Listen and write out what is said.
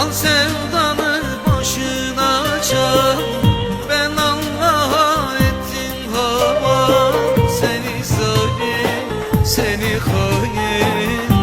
Al sevdanı başına çal. Ben Allah'a ettim hava. Seni zalim, seni hain.